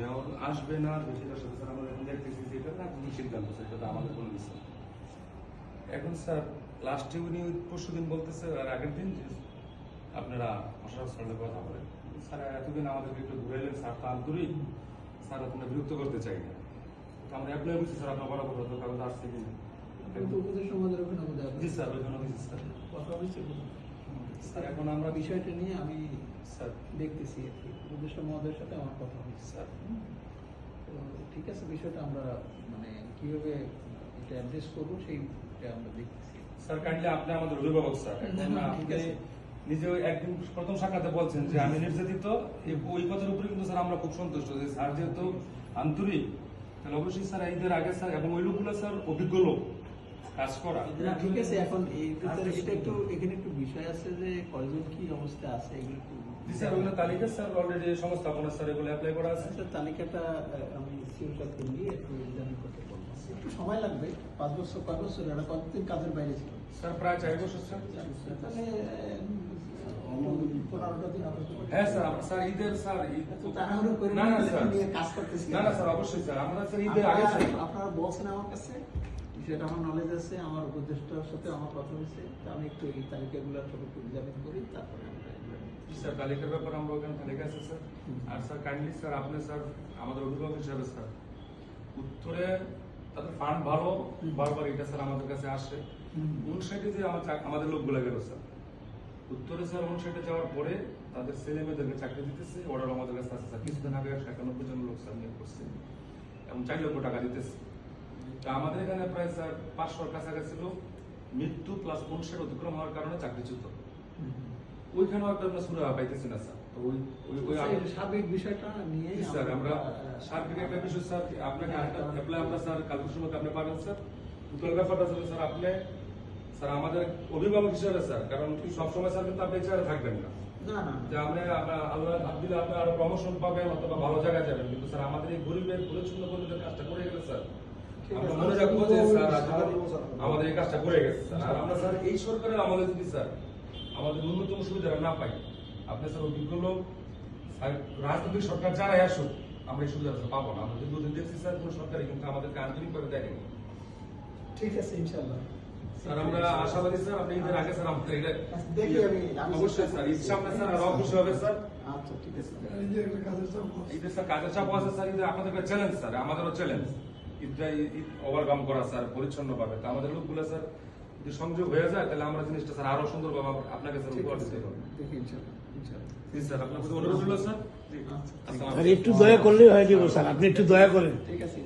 Mayor আসবে না আসবে সেটার সাথে স্যার আমরা এখন দেখতেছি যে এটা না কি সিদ্ধান্ত তো আমাদের কোনো না। এখন স্যার লাস্টে উনি পরশু দিন বলতেছে আর আগের দিন যে আপনারা মশার সঙ্গে কথা বলেন। স্যার এতদিন আমাদেরকে একটু ঘুরাইলেন স্যার তো আন্তরিক। স্যার আপনার বিরক্ত করতে চাই না। তো আমরা অ্যাপ্লাই করছি স্যার আপনার বরাবর হতো কাগজ আসছে কি না কিন্তু উপদেশ সমাজের ওখানে বোধহয় জি স্যার হয়েছে স্যার। কথা হয়েছে। স্যার এখন আমরা বিষয়টা নিয়ে আমি স্যার দেখতেছি আর কি উপদেশ মহোদয়ের সাথে আমার কথা হয়েছে স্যার। তো ঠিক আছে বিষয়টা আমরা মানে কীভাবে এটা অ্যাড্রেস করব সেইটা আমরা দেখতেছি। স্যার কাইন্ডলি আপনি আমাদের অভিভাবক স্যার। এখন আপনি নিজে একদিন প্রথম সাক্ষাতে বলছেন যে আমি নির্যাতিত। ওই কথার উপরে কিন্তু স্যার আমরা খুব সন্তুষ্ট যে স্যার যেহেতু আন্তরিক তাহলে অবশ্যই স্যার ঈদের আগে স্যার এবং ওই লোকগুলো স্যার অভিজ্ঞ লোক। কাজ করা। ঠিক আছে এখন এটা একটু এখানে একটু বিষয় আছে যে কয়জন কি অবস্থা আছে এগুলো একটু স্যার ওগুলো তালিকা স্যার অলরেডি সংস্থাপনা স্যার এগুলো অ্যাপ্লাই করা আছে। আচ্ছা, তালিকাটা আমি সিও সাথে নিয়ে একটু এক্সামিন করতে বলব। একটু সময় লাগবে পাঁচ বছর কয় বছর এটা কতদিন কাজের বাইরে ছিল? স্যার প্রায় চার বছর স্যার। তাহলে পনেরোটা দিন অপেক্ষা করতে হ্যাঁ স্যার আমরা- স্যার ঈদের স্যার ঈদ তো তাড়াহুড়ো করে না না স্যার। কাজ করতেছি না না স্যার অবশ্যই স্যার। আমরা স্যার ঈদের আগে আপনারা বলছেন আমার কাছে? বিষয়টা আমার নলেজ আছে আমার উপদেষ্টার সাথে আমার কথা হয়েছে তা আমি একটু এই তালিকাগুলো সব একটু এক্সামিন করি তারপরে আমরা স্যার তালিকার ব্যাপারে আমরা ওখানে তালিকা আছে স্যার। আর স্যার কাইন্ডলি স্যার আপনি স্যার আমাদের অভিভাবক হিসাবে স্যার উত্তরে তাদের ফান্ড ভালো বারবার এটা স্যার আমাদের কাছে আসে। উনষাটে যে আমাদের লোকগুলো গেল স্যার উত্তরে স্যার উনষাটে যাওয়ার পরে তাদের ছেলে মেয়েদেরকে চাকরি দিতেছে অর্ডার আমাদের কাছে আছে স্যার কিছুদিন আগে একশো একানব্বই জন লোক স্যার নিয়োগ করছে। এবং চার লক্ষ টাকা দিতেছে। তা আমাদের এখানে প্রায় স্যার পাঁচশোর কাছাকাছি লোক মৃত্যু প্লাস উনষাট অতিক্রম হওয়ার কারণে চাকরিচ্যুত। ওইখানেও একটা আমরা সুরা পাইতেছি না স্যার। ওই ওই ওই স্যার, এই সার্বিক বিষয়টা নিয়ে স্যার আমরা সার্বিক একটা বিষয় স্যার আপনাকে আরেকটা অ্যাপ্লাই আমরা স্যার কালকের সময় আপনি পাবেন স্যার। উত্তর ব্যাপারটা ছিল স্যার আপনি স্যার আমাদের অভিভাবক হিসাবে স্যার কারণ সবসময় স্যার কিন্তু আপনি চেয়ারে থাকবেন না। যে আমরা আল্লাহ আব্দুল্লাহ আপনি আরও প্রমোশন পাবেন অথবা ভালো জায়গায় যাবেন। কিন্তু স্যার আমাদের এই গরিবের পরিচ্ছন্ন কর্মীদের কাজটা করে গেলে স্যার আমরা মনে রাখব যে স্যার আমাদের এই কাজটা করে গেছে স্যার। আর আমরা স্যার এই সরকারের আমাদের যদি স্যার আমাদের ন্যূনতম সুবিধাটা না পাই আপনি স্যার অভিজ্ঞ লোক রাজনৈতিক সরকার যারাই আসুক আমরা এই সুবিধাটা পাবো না। আমরা দীর্ঘদিন দেখছি স্যার কোন সরকারই কিন্তু আমাদেরকে আন্তরিকভাবে দেখেনি ঠিক আছে ইনশাআল্লাহ। স্যার আমরা আশাবাদী স্যার আপনি ঈদের আগে স্যার আমাদের এটা দেখি আমি অবশ্যই স্যার ঈদ সামনে স্যার আরও খুশি হবে স্যার। আচ্ছা ঠিক আছে। ঈদের কাজের চাপ আছে। স্যার ঈদের আপনাদের একটা চ্যালেঞ্জ স্যার আমাদেরও চ্যালেঞ্জ ঈদটা ঈদ ওভারকাম করা স্যার পরিচ্ছন্ন ভাবে তো আমাদের লোকগুলো স্যার যদি সংযোগ হয়ে যায় তাহলে আমরা জিনিসটা স্যার আরও সুন্দর ভাবে আপনাকে স্যার উপহার দিতে পারব। দেখি ইনশাআল্লাহ ইনশাআল্লাহ। জি স্যার আপনার অনুরোধ হলো স্যার। একটু দয়া করলেই হয়ে যাব স্যার আপনি একটু দয়া করেন। ঠিক আছে